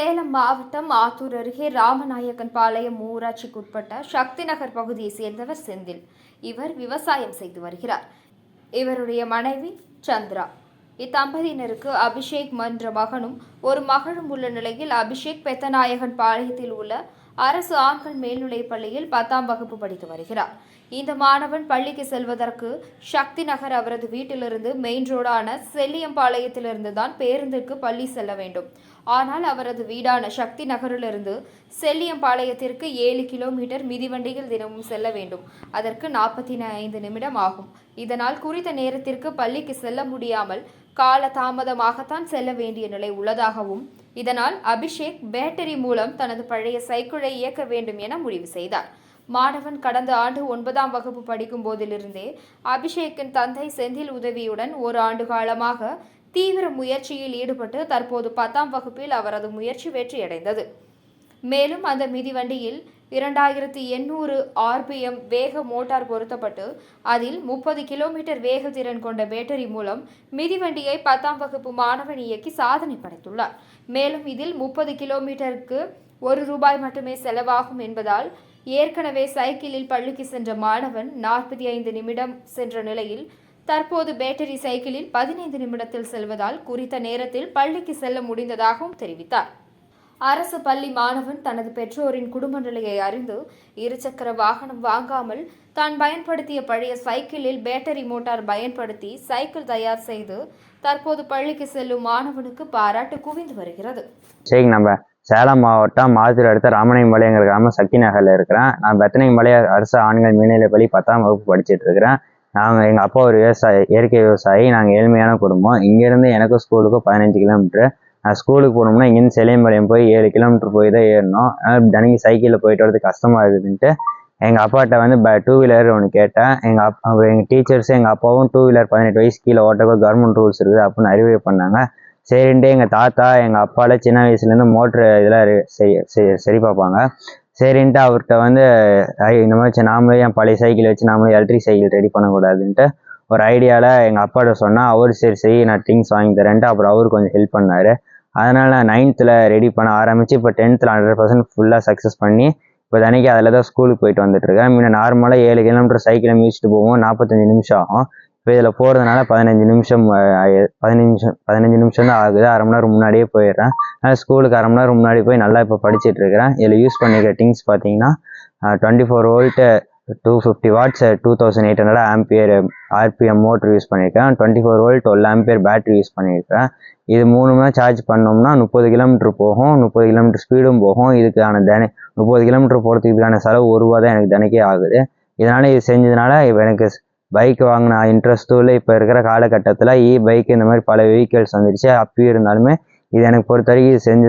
சேலம் மாவட்டம் ஆத்தூர் அருகே ராமநாயக்கன் பாளையம் ஊராட்சிக்குட்பட்ட சக்தி நகர் பகுதியை சேர்ந்தவர் செந்தில். இவர் விவசாயம் செய்து வருகிறார். இவருடைய மனைவி சந்திரா. இத்தம்பதியினருக்கு அபிஷேக் என்ற மகனும் ஒரு மகளும் உள்ள நிலையில் அபிஷேக் பெத்தநாயகன் பாளையத்தில் உள்ள அரசு ஆண்கள் மேல்நிலைப் பள்ளியில் பத்தாம் வகுப்பு படித்து வருகிறார். இந்த மாணவன் பள்ளிக்கு செல்வதற்கு சக்தி நகர் அவரது வீட்டிலிருந்து மெயின் ரோடான செல்லியம்பாளையத்திலிருந்து தான் பேருந்துக்கு பள்ளி செல்ல வேண்டும். ஆனால் அவரது வீடான சக்தி நகரிலிருந்து செல்லியம்பாளையத்திற்கு ஏழு கிலோமீட்டர் மிதிவண்டியில் தினமும் செல்ல வேண்டும். அதற்கு நாற்பத்தி ஐந்து நிமிடம் ஆகும். இதனால் குறித்த நேரத்திற்கு பள்ளிக்கு செல்ல முடியாமல் கால தாமதமாகத்தான் செல்ல வேண்டிய நிலை உள்ளதாகவும் இதனால் அபிஷேக் பேட்டரி மூலம் தனது பழைய சைக்கிளை இயக்க வேண்டும் என முடிவு செய்தார். மாணவன் கடந்த ஆண்டு ஒன்பதாம் வகுப்பு படிக்கும் போதிலிருந்தே அபிஷேக்கின் தந்தை செந்தில் உதவியுடன் ஒரு ஆண்டு காலமாக தீவிர முயற்சியில் ஈடுபட்டு தற்போது பத்தாம் வகுப்பில் அவரது முயற்சி வெற்றியடைந்தது. மேலும் அந்த மிதிவண்டியில் இரண்டாயிரத்தி எண்ணூறு ஆர்பிஎம் வேக மோட்டார் பொருத்தப்பட்டு அதில் முப்பது கிலோமீட்டர் வேகத்திறன் கொண்ட பேட்டரி மூலம் மிதிவண்டியை பத்தாம் வகுப்பு மாணவன் இயக்கி சாதனை படைத்துள்ளார். மேலும் இதில் முப்பது கிலோமீட்டருக்கு ஒரு ரூபாய் மட்டுமே செலவாகும் என்பதால் ஏற்கனவே சைக்கிளில் பள்ளிக்கு சென்ற மாணவன் நாற்பத்தி ஐந்து நிமிடம் சென்ற நிலையில் தற்போது பேட்டரி சைக்கிளில் பதினைந்து நிமிடத்தில் செல்வதால் குறித்த நேரத்தில் பள்ளிக்கு செல்ல முடிந்ததாகவும் தெரிவித்தார். அரசு பள்ளி மாணவன் தனது பெற்றோரின் குடும்ப நிலையை அறிந்து இருசக்கர வாகனம் வாங்காமல் தான் பயன்படுத்திய பழைய சைக்கிளில் பேட்டரி மோட்டார் பயன்படுத்தி சைக்கிள் தயார் செய்து தற்போது பள்ளிக்கு செல்லும் மாணவனுக்கு பாராட்டு குவிந்து வருகிறது. சரி நம்ம சேலம் மாவட்டம் மாத்தூர் அடுத்த ராமநாயம்பாளையங்கிற கிராமம் சக்தி நகரில் இருக்கிறேன். நான் பத்தனைமலை அரசு ஆண்கள் மேல்நிலைப் பள்ளி பத்தாம் வகுப்பு படிச்சுட்டு இருக்கிறேன். நாங்கள் எங்கள் அப்பா ஒரு விவசாயி இயற்கை விவசாயி நாங்கள் ஏழ்மையான குடும்பம். இங்கேருந்து எனக்கும் ஸ்கூலுக்கும் பதினஞ்சு கிலோமீட்டர் ஸ்கூலுக்கு போனோம்னா இங்கேருந்து செலியம்பாளையம் போய் ஏழு கிலோமீட்டர் போய் தான் ஏறணும். ஆனால் தினைக்கு சைக்கிளில் போயிட்டு வரது கஷ்டமாக இருக்குதுன்ட்டு எங்கள் அப்பாட்ட வந்து ப டூ வீலர் ஒன்று கேட்டேன். எங்கள் அப்பா எங்கள் டீச்சர்ஸும் எங்கள் அப்பாவும் டூ வீலர் பதினெட்டு வயசு கீழே ஓட்டப்போ கவர்மெண்ட் ரூல்ஸ் இருக்குது அப்படின்னு அறிவுரை பண்ணாங்க. சரின்ட்டு எங்கள் தாத்தா எங்கள் அப்பால சின்ன வயசுலேருந்து மோட்ரு இதெல்லாம் சரி சரி சரி பார்ப்பாங்க சரின்ட்டு அவர்கிட்ட வந்து இந்த மாதிரி நாமளே என் பழைய சைக்கிள் வச்சு நாமளே எலக்ட்ரிக் சைக்கிள் ரெடி பண்ணக்கூடாதுன்ட்டு ஒரு ஐடியாவில் எங்கள் அப்பாட்ட சொன்னால் அவர் சரி சரி நான் திங்ஸ் வாங்கி தரேன்ட்டு அப்புறம் அவர் கொஞ்சம் ஹெல்ப் பண்ணார். அதனால் நான் நைன்த்தில் ரெடி பண்ண ஆரம்பித்து இப்போ டென்த்தில் ஹண்ட்ரட் பர்சன்ட் ஃபுல்லாக சக்ஸஸ் பண்ணி இப்போ தினைக்கு அதில் தான் ஸ்கூலுக்கு போயிட்டு வந்துட்டுருக்கேன். முன்ன நார்மலாக ஏழு கிலோமீட்டர் சைக்கிளை மிதிச்சிட்டு போவோம். நாற்பத்தஞ்சு நிமிஷம் ஆகும். இப்போ இதில் போகிறதுனால பதினஞ்சு நிமிஷம் பதினஞ்சு நிமிஷம் பதினஞ்சு நிமிஷம் தான் ஆகுது. அரை மணி நேரம் முன்னாடியே போயிடுறேன். அதனால் ஸ்கூலுக்கு அரை மணி நேரம் முன்னாடி போய் நல்லா இப்போ படிச்சுட்டு இருக்கிறேன் இதில் யூஸ் பண்ணிக்கிற திங்ஸ் பார்த்தீங்கன்னா twenty four volt two fifty watts two thousand eight hundred ampere RPM motor use பண்ணியிருக்கேன் twenty four volt twelve ampere battery use பண்ணியிருக்கேன் இது மூணுமே சார்ஜ் பண்ணோம்னா முப்பது கிலோமீட்டர் போகும். முப்பது கிலோமீட்டர் ஸ்பீடும் போகும். இதுக்கான தின முப்பது கிலோமீட்டர் போகிறதுக்கு இதுக்கான செலவு ஒரு ரூபா தான் எனக்கு தினைக்கே ஆகுது. இதனால் இது செஞ்சதுனால இப்போ எனக்கு பைக் வாங்கின இன்ட்ரெஸ்ட்டும் இல்லை இப்போ இருக்கிற காலகட்டத்தில் இ பைக் இந்த மாதிரி பல வெஹிக்கிள்ஸ் வந்துடுச்சு அப்பயும் இருந்தாலுமே இது எனக்கு பொறுத்த வரைக்கும் இது செஞ்சு